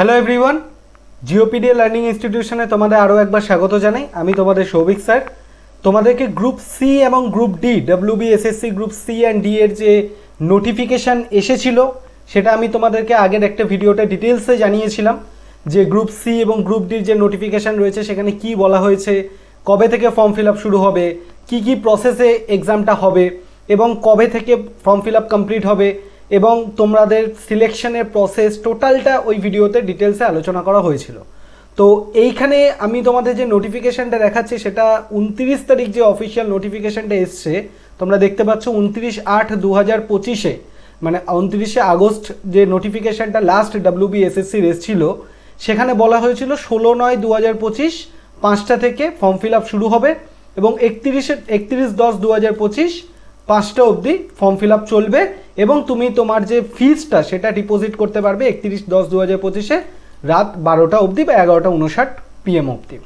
Hello everyone জিওপিডিএ learning ইনস্টিটিউশনে তোমাদের আরও একবার স্বাগত জানাই। আমি তোমাদের সৌভিক স্যার। তোমাদেরকে গ্রুপ সি এবং group D WB SSC group C and D এর যে নোটিফিকেশান এসেছিল, সেটা আমি তোমাদেরকে আগের একটা ভিডিওতে ডিটেলসে জানিয়েছিলাম যে গ্রুপ সি এবং গ্রুপ ডির যে নোটিফিকেশান রয়েছে, সেখানে কি বলা হয়েছে, কবে থেকে ফর্ম ফিল আপ শুরু হবে, কি কি প্রসেসে এক্সামটা হবে, এবং কবে থেকে ফর্ম ফিল আপ কমপ্লিট হবে এবং তোমাদের সিলেকশনের প্রসেস টোটালটা ওই ভিডিওতে ডিটেলসে আলোচনা করা হয়েছিল। তো এইখানে আমি তোমাদের যে নোটিফিকেশানটা দেখাচ্ছি, সেটা উনত্রিশ তারিখ যে অফিসিয়াল নোটিফিকেশানটা এসছে, তোমরা দেখতে পাচ্ছ উনত্রিশ আট দু হাজার পঁচিশে মানে উনত্রিশে আগস্ট যে নোটিফিকেশানটা লাস্ট ডাব্লিউবি এসএসসির এসেছিল সেখানে বলা হয়েছিল ষোলো নয় দু হাজার পঁচিশ, পাঁচটা থেকে ফর্ম ফিল আপ শুরু হবে এবং একত্রিশে, একত্রিশ দশ দু হাজার পঁচিশ, পাঁচটা অবধি ফর্ম ফিল আপ চলবে এবং তুমি তোমার যে ফিজটা সেটা ডিপোজিট করতে পারবে একত্রিশ দশ দু হাজার পঁচিশে রাত বারোটা অবধি বা এগারোটা উনষাট পিএম অবধি।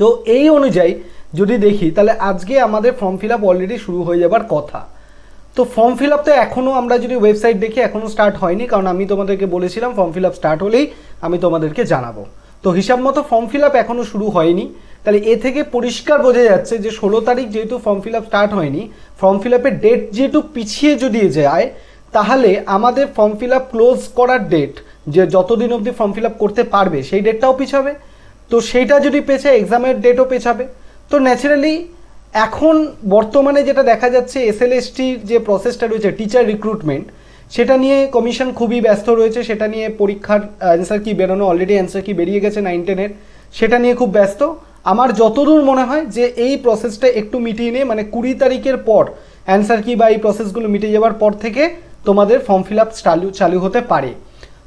তো এই অনুযায়ী যদি দেখি, তাহলে আজকে আমাদের ফর্ম ফিল আপ অলরেডি শুরু হয়ে যাবার কথা। তো ফর্ম ফিল আপ তো এখনও আমরা যদি ওয়েবসাইট দেখি এখনও স্টার্ট হয়নি, কারণ আমি তোমাদেরকে বলেছিলাম ফর্ম ফিল আপ স্টার্ট হলেই আমি তোমাদেরকে জানাব। তো হিসাব মতো ফর্ম ফিল আপ এখনও শুরু হয়নি। তাহলে এ থেকে পরিষ্কার বোঝা যাচ্ছে যে ষোলো তারিখ যেহেতু ফর্ম ফিল আপ স্টার্ট হয়নি ফর্ম ফিল আপের ডেট যেহেতু পিছিয়ে যদি যায়, তাহলে আমাদের ফর্ম ফিল আপ ক্লোজ করার ডেট যে যতদিন অবধি ফর্ম ফিল আপ করতে পারবে, সেই ডেটটাও পিছাবে। তো সেইটা যদি পেছায় এক্সামের ডেটও পেছাবে। তো ন্যাচারালি এখন বর্তমানে যেটা দেখা যাচ্ছে এসএলএসটির যে প্রসেসটা রয়েছে টিচার রিক্রুটমেন্ট সেটা নিয়ে কমিশন খুবই ব্যস্ত রয়েছে। সেটা নিয়ে পরীক্ষার অ্যান্সার কি বেরোনো অলরেডি অ্যান্সার কি বেরিয়ে গেছে নাইন টেনের সেটা নিয়ে খুব ব্যস্ত। আমার যতদূর মনে হয় যে এই প্রসেসটা একটু মিটিয়ে নিয়ে মানে কুড়ি তারিখের পর অ্যান্সার কি বা এই প্রসেসগুলো মিটে যাওয়ার পর থেকে তোমাদের ফর্ম ফিল আপ চালু চালু হতে পারে।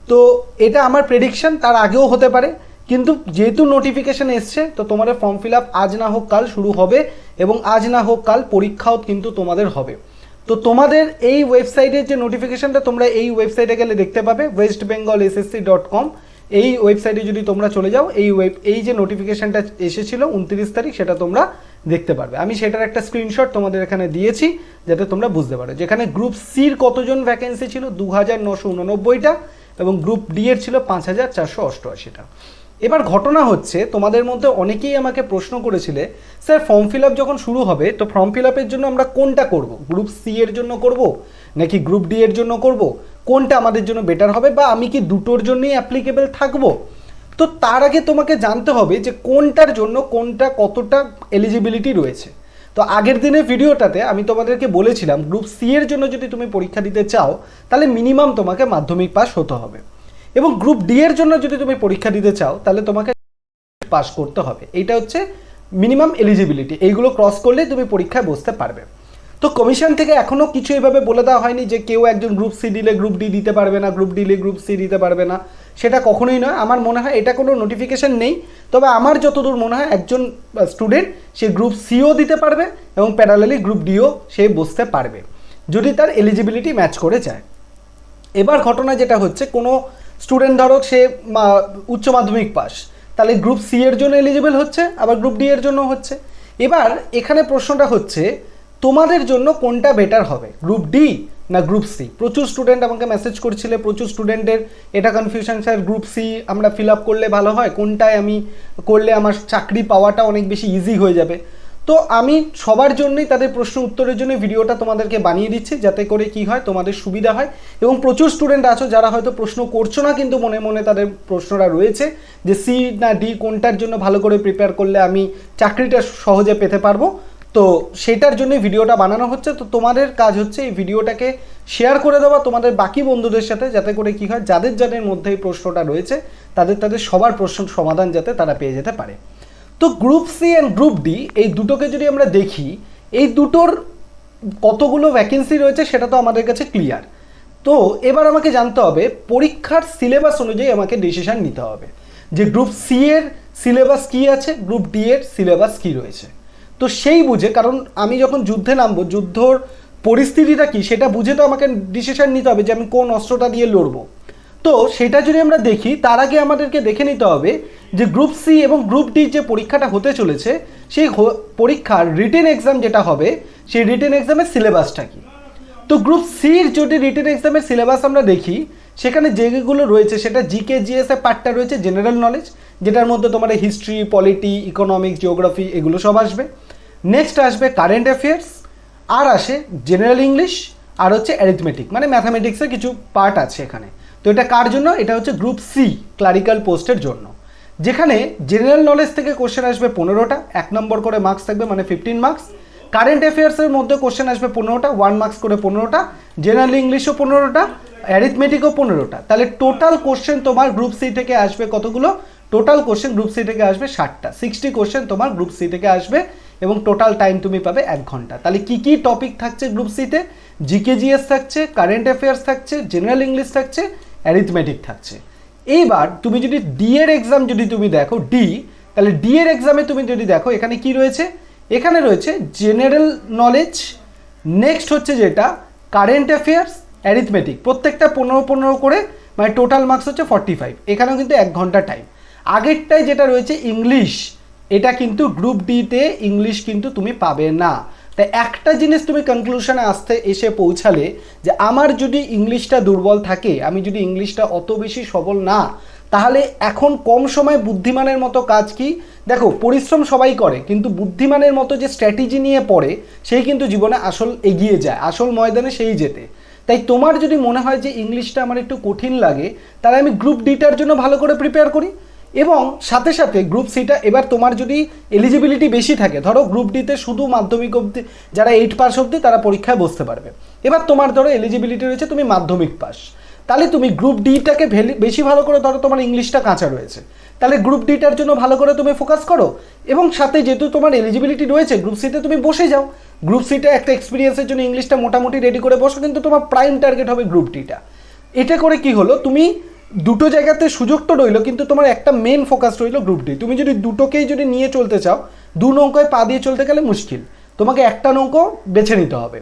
তো এটা আমার প্রেডিকশন তার আগেও হতে পারে। কিন্তু যেহেতু নোটিফিকেশন এসছে, তো তোমাদের ফর্ম ফিল আপ আজ না হোক কাল শুরু হবে এবং আজ না হোক কাল পরীক্ষাও কিন্তু তোমাদের হবে। তো তোমাদের এই ওয়েবসাইটের যে নোটিফিকেশনটা তোমরা এই ওয়েবসাইটে গেলে দেখতে পাবে West Bengal SSC dot com এই ওয়েবসাইটে যদি তোমরা চলে যাও, এই ওয়েব এই যে নোটিফিকেশনটা এসেছিল উনত্রিশ তারিখ, সেটা তোমরা দেখতে পারবে। আমি সেটার একটা স্ক্রিনশট তোমাদের এখানে দিয়েছি, যাতে তোমরা বুঝতে পারো। যেখানে গ্রুপ সির কতজন ভ্যাকেন্সি ছিল? দু হাজার নশো উননব্বইটা এবং গ্রুপ ডি এর ছিল পাঁচ হাজার চারশো অষ্টআশিটা। এবার ঘটনা হচ্ছে, তোমাদের মধ্যে অনেকেই আমাকে প্রশ্ন করেছিলে, স্যার ফর্ম ফিল আপ যখন শুরু হবে, তো ফর্ম ফিল আপের জন্য আমরা কোনটা করব? গ্রুপ সি এর জন্য করব? নাকি গ্রুপ ডি এর জন্য করব? কোনটা আমাদের জন্য বেটার হবে বা আমি কি দুটোর জন্যই অ্যাপ্লিকেবল থাকব? তো তার আগে তোমাকে জানতে হবে যে কোনটার জন্য কোনটা কতটা এলিজিবিলিটি রয়েছে। তো আগের দিনের ভিডিওটাতে আমি তোমাদেরকে বলেছিলাম গ্রুপ সি এর জন্য যদি তুমি পরীক্ষা দিতে চাও, তাহলে মিনিমাম তোমাকে মাধ্যমিক পাস হতে হবে। এবং গ্রুপ ডি এর জন্য যদি তুমি পরীক্ষা দিতে চাও, তাহলে তোমাকে পাস করতে হবে। এইটা হচ্ছে মিনিমাম এলিজিবিলিটি এইগুলো ক্রস করলেই তুমি পরীক্ষায় বসতে পারবে। তো কমিশন থেকে এখনও কিছু এভাবে বলে দেওয়া হয়নি যে কেউ একজন গ্রুপ সি দিলে গ্রুপ ডি দিতে পারবে না গ্রুপ ডিলে গ্রুপ সি দিতে পারবে না। সেটা কখনোই নয়। আমার মনে হয় এটা কোনো নোটিফিকেশন নেই। তবে আমার যতদূর মনে হয় একজন স্টুডেন্ট সে গ্রুপ সিও দিতে পারবে এবং প্যারালালি গ্রুপ ডিও সে বসতে পারবে, যদি তার এলিজিবিলিটি ম্যাচ করে যায়। এবার ঘটনা যেটা হচ্ছে, কোনো স্টুডেন্ট ধরো সে উচ্চ মাধ্যমিক পাস, তাহলে গ্রুপ সি এর জন্য এলিজিবল হচ্ছে, আবার গ্রুপ ডি এর জন্য হচ্ছে। এবার এখানে প্রশ্নটা হচ্ছে তোমাদের জন্য কোনটা বেটার হবে? গ্রুপ ডি না গ্রুপ সি প্রচুর স্টুডেন্ট আমাকে মেসেজ করছিলে, প্রচুর স্টুডেন্টের এটা কনফিউশন স্যার গ্রুপ সি আমরা ফিল আপ করলে ভালো হয়? কোনটায় আমি করলে আমার চাকরি পাওয়াটা অনেক বেশি ইজি হয়ে যাবে? তো আমি সবার জন্যই তাদের প্রশ্ন উত্তরের জন্য ভিডিওটা তোমাদেরকে বানিয়ে দিচ্ছি, যাতে করে কি হয়, তোমাদের সুবিধা হয়। এবং প্রচুর স্টুডেন্ট আছো, যারা হয়তো প্রশ্ন করছ না, কিন্তু মনে মনে তাদের প্রশ্নটা রয়েছে যে সি না ডি কোনটার জন্য ভালো করে প্রিপেয়ার করলে আমি চাকরিটা সহজে পেতে পারব? তো সেটার জন্য ভিডিওটা বানানো হচ্ছে। তো তোমাদের কাজ হচ্ছে এই ভিডিওটাকে শেয়ার করে দেওয়া তোমাদের বাকি বন্ধুদের সাথে, যাতে করে কি হয়, যাদের যাদের মধ্যে এই প্রশ্নটা রয়েছে, তাদের তাদের সবার প্রশ্ন সমাধান যাতে তারা পেয়ে যেতে পারে। তো group C and group D এই দুটোকে যদি আমরা দেখি, এই দুটোর কতগুলো ভ্যাকেন্সি রয়েছে সেটা তো আমাদের কাছে ক্লিয়ার তো এবার আমাকে জানতে হবে, পরীক্ষার সিলেবাস অনুযায়ী আমাকে ডিসিশন নিতে হবে। যে গ্রুপ সি এর সিলেবাস কী আছে গ্রুপ ডি এর সিলেবাস কী রয়েছে? তো সেই বুঝে, কারণ আমি যখন যুদ্ধে নামবো, যুদ্ধর পরিস্থিতিটা কি, সেটা বুঝে তো আমাকে ডিসিশন নিতে হবে যে আমি কোন অস্ত্রটা দিয়ে লড়বো। তো সেটা যদি আমরা দেখি, তার আগে আমাদেরকে দেখে নিতে হবে যে গ্রুপ সি এবং গ্রুপ ডি যে পরীক্ষাটা হতে চলেছে, সেই পরীক্ষার রিটেন এক্সাম যেটা হবে, সেই রিটেন এক্সামের সিলেবাসটা কি? তো গ্রুপ সির যদি রিটেন এক্সামের সিলেবাস আমরা দেখি, সেখানে যেগুলো রয়েছে, সেটা জিকে জিএস এর পার্টটা রয়েছে জেনারেল নলেজ যেটার মধ্যে তোমার হিস্ট্রি পলিটি ইকোনমিক্স জিওগ্রাফি এগুলো সব আসবে। নেক্সট আসবে কারেন্ট অ্যাফেয়ার্স আর আসে জেনারেল ইংলিশ আর হচ্ছে অ্যারিথমেটিক মানে ম্যাথামেটিক্সের কিছু পার্ট আছে এখানে। তো এটা কার জন্য? এটা হচ্ছে গ্রুপ সি ক্লারিক্যাল পোস্টের জন্য। যেখানে জেনারেল নলেজ থেকে কোশ্চেন আসবে পনেরোটা, এক নম্বর করে মার্কস থাকবে মানে ফিফটিন মার্কস কারেন্ট অ্যাফেয়ার্সের মধ্যে কোশ্চেন আসবে পনেরোটা ওয়ান মার্কস করে পনেরোটা জেনারেল ইংলিশও পনেরোটা অ্যারিথমেটিকও পনেরোটা। তাহলে টোটাল কোশ্চেন তোমার গ্রুপ সি থেকে আসবে কতগুলো? টোটাল কোশ্চেন গ্রুপ সি থেকে আসবে ষাটটা। সিক্সটি কোশ্চেন তোমার গ্রুপ সি থেকে আসবে এবং টোটাল টাইম তুমি পাবে এক ঘণ্টা। তাহলে কি কি টপিক থাকছে গ্রুপ সিতে জিকে জিএস থাকছে কারেন্ট অ্যাফেয়ার্স থাকছে জেনারেল ইংলিশ থাকছে অ্যারিথমেটিক থাকছে। এইবার তুমি যদি ডি এর এক্সাম যদি তুমি দেখো ডি তাহলে ডি এর এক্সামে তুমি যদি দেখো, এখানে কি রয়েছে? এখানে রয়েছে জেনারেল নলেজ নেক্সট হচ্ছে যেটা কারেন্ট অ্যাফেয়ার্স অ্যারিথমেটিক প্রত্যেকটা পনেরো পনেরো করে মানে টোটাল মার্কস হচ্ছে ফর্টি ফাইভ এখানেও কিন্তু এক ঘণ্টা টাইম আগেরটায় যেটা রয়েছে ইংলিশ এটা কিন্তু গ্রুপ ডিতে ইংলিশ কিন্তু তুমি পাবে না। তাই একটা জিনিস তুমি কনক্লুশনে আসতে, এসে পৌঁছালে যে আমার যদি ইংলিশটা দুর্বল থাকে, আমি যদি ইংলিশটা অত বেশি সবল না, তাহলে এখন কম সময় বুদ্ধিমানের মতো কাজ কি? দেখো, পরিশ্রম সবাই করে, কিন্তু বুদ্ধিমানের মতো যে স্ট্র্যাটেজি নিয়ে পড়ে সেই কিন্তু জীবনে আসল এগিয়ে যায়, আসল ময়দানে সেই যেতে। তাই তোমার যদি মনে হয় যে ইংলিশটা আমার একটু কঠিন লাগে, তাহলে আমি গ্রুপ ডিটার জন্য ভালো করে প্রিপেয়ার করি। এবং সাথে সাথে গ্রুপ সিটা এবার তোমার যদি এলিজিবিলিটি বেশি থাকে, ধরো গ্রুপ ডিতে শুধু মাধ্যমিক অবধি যারা এইট পাস অবধি তারা পরীক্ষায় বসতে পারবে। এবার তোমার ধরো এলিজিবিলিটি রয়েছে, তুমি মাধ্যমিক পাস তাহলে তুমি গ্রুপ ডিটাকে বেশি ভালো করে ধরো তোমার ইংলিশটা কাঁচা রয়েছে। তাহলে গ্রুপ ডিটার জন্য ভালো করে তুমি ফোকাস করো এবং সাথে যেহেতু তোমার এলিজিবিলিটি রয়েছে গ্রুপ সিতে তুমি বসে যাও। গ্রুপ সিতে একটা এক্সপিরিয়েন্সের জন্য ইংলিশটা মোটামুটি রেডি করে বসো, কিন্তু তোমার প্রাইম টার্গেট হবে গ্রুপ ডিটা এটা করে কি হলো? তুমি দুটো জায়গাতে সুযোগ তো রইল, কিন্তু তোমার একটা মেন ফোকাস রইল গ্রুপ ডি তুমি যদি দুটোকেই যদি নিয়ে চলতে চাও, দু নৌকায় পা দিয়ে চলতে গেলে মুশকিল। তোমাকে একটা নৌকো বেছে নিতে হবে।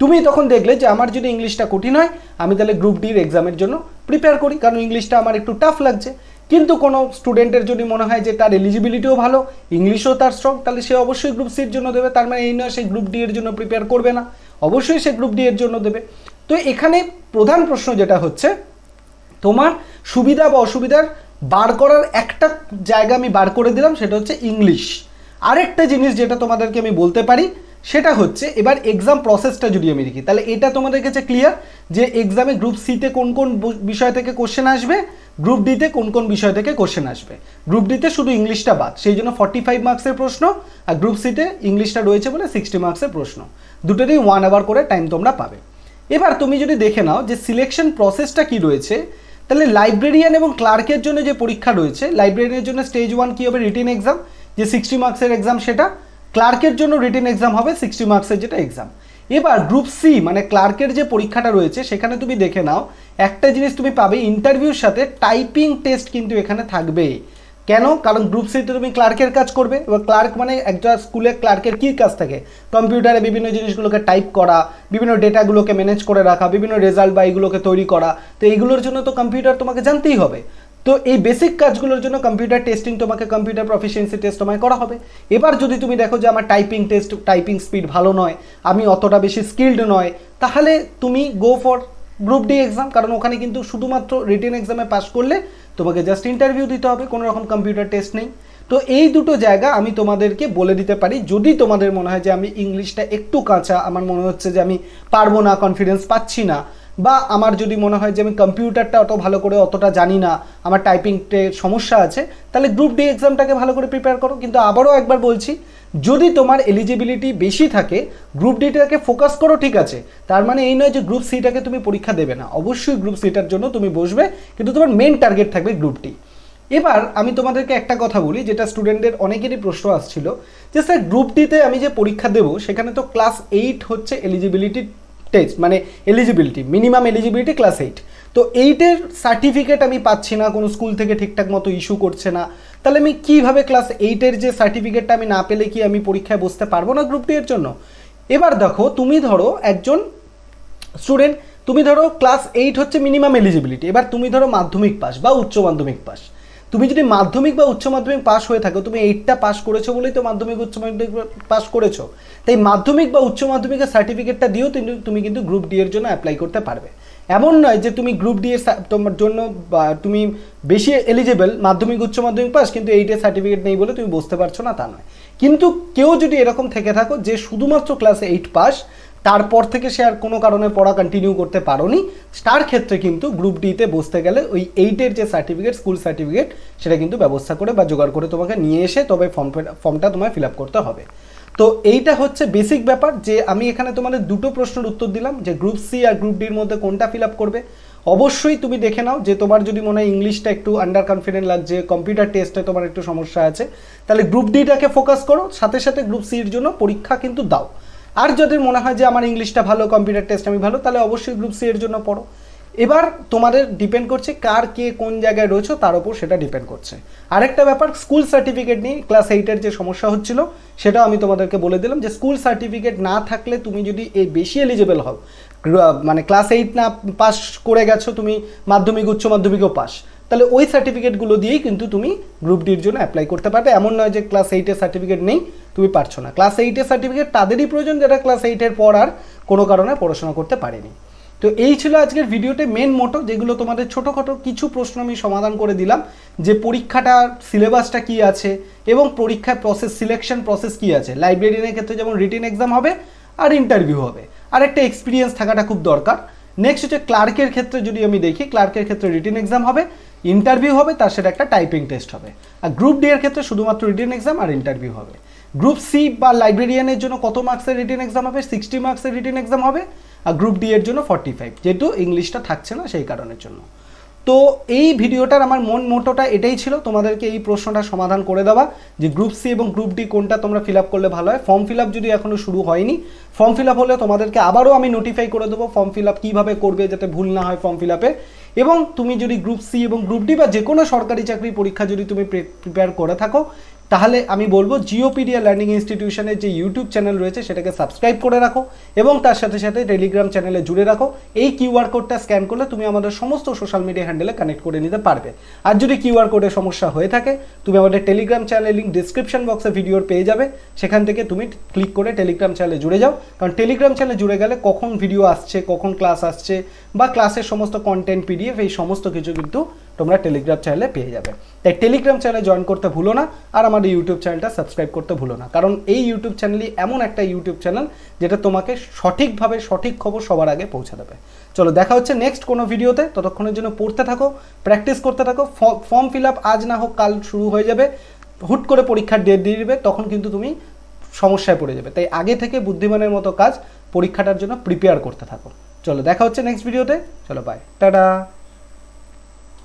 তুমি তখন দেখলে যে আমার যদি ইংলিশটা কঠিন হয়, আমি তাহলে গ্রুপ ডির এক্সামের জন্য প্রিপেয়ার করি, কারণ ইংলিশটা আমার একটু টাফ লাগছে। কিন্তু কোনো স্টুডেন্টের যদি মনে হয় যে তার এলিজিবিলিটিও ভালো, ইংলিশও তার স্ট্রং তাহলে সে অবশ্যই গ্রুপ সির জন্য দেবে। তার মানে এই নয়, সে গ্রুপ ডি এর জন্য প্রিপেয়ার করবে না। অবশ্যই সে গ্রুপ ডি এর জন্য দেবে। তো এখানে প্রধান প্রশ্ন যেটা হচ্ছে তোমার সুবিধা বা অসুবিধার বার করার একটা জায়গা আমি বার করে দিলাম, সেটা হচ্ছে ইংলিশ আরেকটা জিনিস যেটা তোমাদেরকে আমি বলতে পারি, সেটা হচ্ছে এবার এক্সাম প্রসেসটা যদি আমি দেখি তাহলে এটা তোমাদের কাছে ক্লিয়ার যে এক্সামে গ্রুপ সিতে কোন কোন বিষয় থেকে কোশ্চেন আসবে গ্রুপ ডিতে কোন কোন বিষয় থেকে কোশ্চেন আসবে। গ্রুপ ডিতে শুধু ইংলিশটা বাদ, সেই জন্য ফর্টি ফাইভ মার্কসের প্রশ্ন, আর গ্রুপ সিতে ইংলিশটা রয়েছে বলে সিক্সটি মার্কসের প্রশ্ন। দুটোতেই ওয়ান আওয়ার করে টাইম তোমরা পাবে। এবার তুমি যদি দেখে নাও যে সিলেকশন প্রসেসটা কি রয়েছে তাহলে লাইব্রেরিয়ান এবং ক্লার্কের জন্য যে পরীক্ষা রয়েছে লাইব্রেরিয়ানের জন্য স্টেজ ওয়ান কী হবে? রিটেন এক্সাম যে সিক্সটি মার্কসের এক্সাম সেটা ক্লার্কের জন্য রিটেন এক্সাম হবে সিক্সটি মার্কসের যেটা এক্সাম এবার গ্রুপ সি মানে ক্লার্কের যে পরীক্ষাটা রয়েছে, সেখানে তুমি দেখে নাও, একটা জিনিস তুমি পাবে ইন্টারভিউর সাথে টাইপিং টেস্ট কিন্তু এখানে থাকবে। কেন? কারণ গ্রুপ সিতে তুমি ক্লার্কের কাজ করবে এবার ক্লার্ক মানে একটা স্কুলে ক্লার্কের কী কাজ থাকে? কম্পিউটারে বিভিন্ন জিনিসগুলোকে টাইপ করা, বিভিন্ন ডেটাগুলোকে ম্যানেজ করে রাখা, বিভিন্ন রেজাল্ট বা এইগুলোকে তৈরি করা। তো এইগুলোর জন্য তো কম্পিউটার তোমাকে জানতেই হবে। তো এই বেসিক কাজগুলোর জন্য কম্পিউটার টেস্টিং তোমাকে কম্পিউটার প্রফিসিয়েন্সি টেস্ট তোমায় করা হবে। এবার যদি তুমি দেখো যে আমার টাইপিং টেস্ট টাইপিং স্পিড ভালো নয়, আমি অতটা বেশি স্কিল্ড নয়, তাহলে তুমি go for group D exam কারণ ওখানে কিন্তু শুধুমাত্র রিটেন এক্সামে পাস করলে তোমাকে জাস্ট ইন্টারভিউ দিতে হবে, কোনো রকম কম্পিউটার টেস্ট নেই। তো এই দুটো জায়গা আমি তোমাদেরকে বলে দিতে পারি। যদি তোমাদের মনে হয় যে আমি ইংলিশটা একটু কাঁচা, আমার মনে হচ্ছে যে আমি পারব না কনফিডেন্স পাচ্ছি না বা আমার যদি মনে হয় যে আমি কম্পিউটারটা অত ভালো করে অতটা জানি না, আমার টাইপিংতে সমস্যা আছে, তাহলে গ্রুপ ডি এক্সামটাকে ভালো করে প্রিপেয়ার করো। কিন্তু আবারও একবার বলছি, যদি তোমার এলিজিবিলিটি বেশি থাকে গ্রুপ ডিটাকে ফোকাস করো, ঠিক আছে। তার মানে এই নয় যে গ্রুপ সিটাকে তুমি পরীক্ষা দেবে না। অবশ্যই গ্রুপ সিটার জন্য তুমি বসবে, কিন্তু তোমার মেন টার্গেট থাকবে গ্রুপ ডি এবার আমি তোমাদেরকে একটা কথা বলি, যেটা স্টুডেন্টদের অনেকেরই প্রশ্ন আসছিল, যে স্যার গ্রুপ ডিতে আমি যে পরীক্ষা দেবো, সেখানে তো ক্লাস এইট হচ্ছে এলিজিবিলিটি টেস্ট মানে eligibility minimum eligibility class eight তো এইটের সার্টিফিকেট আমি পাচ্ছি না, কোনো স্কুল থেকে ঠিকঠাক মতো ইস্যু করছে না। তাহলে আমি কীভাবে ক্লাস এইটের যে সার্টিফিকেটটা আমি না পেলে কি আমি পরীক্ষায় বসতে পারব না গ্রুপ ডি এর জন্য? এবার দেখো, তুমি ধরো একজন স্টুডেন্ট তুমি ধরো ক্লাস এইট হচ্ছে মিনিমাম এলিজিবিলিটি এবার তুমি ধরো মাধ্যমিক পাস বা উচ্চ মাধ্যমিক পাস তুমি যদি মাধ্যমিক বা উচ্চ মাধ্যমিক পাশ হয়ে থাকো, তুমি এইটটা পাস করেছ বলেই তো মাধ্যমিক, উচ্চ মাধ্যমিক পাশ করেছ। তাই মাধ্যমিক বা উচ্চ মাধ্যমিকের সার্টিফিকেটটা দিয়েও তুমি তুমি কিন্তু গ্রুপ ডি এর জন্য অ্যাপ্লাই করতে পারবে। এমন নয় যে তুমি গ্রুপ ডি এর তোমার জন্য তুমি বেশি এলিজেবল মাধ্যমিক, উচ্চ মাধ্যমিক পাস কিন্তু এইটের সার্টিফিকেট নেই বলে তুমি বুঝতে পারছ না তা নয়। কিন্তু কেউ যদি এরকম থেকে থাকো যে শুধুমাত্র ক্লাসে এইট পাস তারপর থেকে সে আর কোনো কারণে পড়া কন্টিনিউ করতে পারোনি। তার ক্ষেত্রে কিন্তু গ্রুপ ডিতে বসতে গেলে ওই এইটের যে সার্টিফিকেট স্কুল সার্টিফিকেট সেটা কিন্তু ব্যবস্থা করে বা জোগাড় করে তোমাকে নিয়ে এসে তবে ফর্ম ফর্মটা তোমায় ফিল আপ করতে হবে। তো এইটা হচ্ছে বেসিক ব্যাপার যে আমি এখানে তোমাদের দুটো প্রশ্নের উত্তর দিলাম যে গ্রুপ সি আর গ্রুপ ডির মধ্যে কোনটা ফিল আপ করবে। অবশ্যই তুমি দেখে নাও যে তোমার যদি মনে হয় ইংলিশটা একটু আন্ডার কনফিডেন্ট লাগছে কম্পিউটার টেস্টে তোমার একটু সমস্যা আছে, তাহলে গ্রুপ ডিটাকে ফোকাস করো। সাথে সাথে গ্রুপ সির জন্য পরীক্ষা কিন্তু দাও। আর যদি মনে হয় যে আমার ইংলিশটা ভালো কম্পিউটার টেস্ট আমি ভালো, তাহলে অবশ্যই গ্রুপ সি এর জন্য পড়ো। এবার তোমাদের ডিপেন্ড করছে কার কে কোন জায়গায় রয়েছে, তার উপর সেটা ডিপেন্ড করছে। আরেকটা ব্যাপার স্কুল সার্টিফিকেট নিয়ে ক্লাস এইটের যে সমস্যা হচ্ছিল সেটাও আমি তোমাদেরকে বলে দিলাম যে স্কুল সার্টিফিকেট না থাকলে তুমি যদি এই বেশি এলিজেবল হও মানে ক্লাস এইট না পাস করে গেছো, তুমি মাধ্যমিক, উচ্চ মাধ্যমিকও পাস তাহলে ওই সার্টিফিকেটগুলো দিয়েই কিন্তু তুমি গ্রুপ ডির জন্য অ্যাপ্লাই করতে পারবে। এমন নয় যে ক্লাস এইটের সার্টিফিকেট নেই, তুমি পারছ না। ক্লাস এইটের সার্টিফিকেট তাদেরই প্রয়োজন যারা ক্লাস এইটের পর আর কোনো কারণে পড়াশোনা করতে পারেনি। তো এই ছিল আজকের ভিডিওতে মেন মোটো যেগুলো তোমাদের ছোটোখাটো কিছু প্রশ্ন আমি সমাধান করে দিলাম, যে পরীক্ষাটার সিলেবাসটা কি আছে এবং পরীক্ষার প্রসেস সিলেকশন প্রসেস কি আছে। লাইব্রেরিয়ানের ক্ষেত্রে যেমন রিটেন এক্সাম হবে আর ইন্টারভিউ হবে। আর একটা এক্সপিরিয়েন্স থাকাটা খুব দরকার। নেক্সট হচ্ছে ক্লার্কের ক্ষেত্রে যদি আমি দেখি ক্লার্কের ক্ষেত্রে রিটেন এক্সাম হবে। ইন্টারভিউ হবে, তার সাথে একটা টাইপিং টেস্ট হবে। আর গ্রুপ ডি এর ক্ষেত্রে শুধুমাত্র রিটেন এক্সাম আর ইন্টারভিউ হবে। গ্রুপ সি বা লাইব্রেরিয়ানের জন্য কত মার্কসের রিটেন এক্সাম হবে? সিক্সটি মার্কসের রিটেন এক্সাম হবে। আর গ্রুপ ডি এর জন্য ফর্টি ফাইভ যেহেতু ইংলিশটা থাকছে না সেই কারণের জন্য। তো এই ভিডিওটার আমার মন মোটোটা এটাই ছিল। তোমাদেরকে এই প্রশ্নটা সমাধান করে দেওয়া যে গ্রুপ সি এবং গ্রুপ ডি কোনটা তোমরা ফিল আপ করলে ভালো হয়। ফর্ম ফিল আপ যদি এখনও শুরু হয়নি ফর্ম ফিল আপ হলে তোমাদেরকে আবারও আমি নোটিফাই করে দেবো ফর্ম ফিল আপ কীভাবে করবে যাতে ভুল না হয় ফর্ম ফিল আপে এবং তুমি যদি গ্রুপ সি এবং গ্রুপ ডি বা যে কোনো সরকারি চাকরির পরীক্ষা যদি তুমি প্রিপেয়ার করে থাকো তাহলে আমি বলব জিওপিডিয়া লার্নিং ইনস্টিটিউশনের যে ইউটিউব চ্যানেল রয়েছে, সেটাকে সাবস্ক্রাইব করে রাখো এবং তার সাথে সাথে টেলিগ্রাম চ্যানেলে জুড়ে রাখো। এই কিউআর কোডটা স্ক্যান করলে তুমি আমাদের সমস্ত সোশ্যাল মিডিয়া হ্যান্ডেলে কানেক্ট করে নিতে পারবে। আর যদি কিউআর কোডের সমস্যা হয়ে থাকে, তুমি আমাদের টেলিগ্রাম চ্যানেলের লিঙ্ক ডিসক্রিপশন বক্সে ভিডিওর পেয়ে যাবে। সেখান থেকে তুমি ক্লিক করে টেলিগ্রাম চ্যানেলে জুড়ে যাও। কারণ টেলিগ্রাম চ্যানেলে জুড়ে গেলে কখন ভিডিও আসছে, কখন ক্লাস আসছে বা ক্লাসের সমস্ত কন্টেন্ট পিডিএফ এই সমস্ত কিছু কিন্তু তোমরা টেলিগ্রাম চ্যানেলে পেয়ে যাবে। তাই টেলিগ্রাম চ্যানেলে জয়েন করতে ভুলো না আর আমাদের ইউটিউব চ্যানেলটা সাবস্ক্রাইব করতে ভুলো না। কারণ এই ইউটিউব চ্যানেলই এমন একটা ইউটিউব চ্যানেল যেটা তোমাকে সঠিকভাবে সঠিক খবর সবার আগে পৌঁছে দেবে। চলো দেখা হচ্ছে নেক্সট কোনো ভিডিওতে ততক্ষণের জন্য পড়তে থাকো প্র্যাকটিস করতে থাকো ফর্ম ফিল আপ আজ না হোক কাল শুরু হয়ে যাবে। হুট করে পরীক্ষার ডেট দিয়ে দিবে, তখন কিন্তু তুমি সমস্যায় পড়ে যাবে। তাই আগে থেকে বুদ্ধিমানের মতো কাজ পরীক্ষাটার জন্য প্রিপেয়ার করতে থাকো। চলো দেখা হচ্ছে নেক্সট ভিডিওতে চলো বাই টাটা।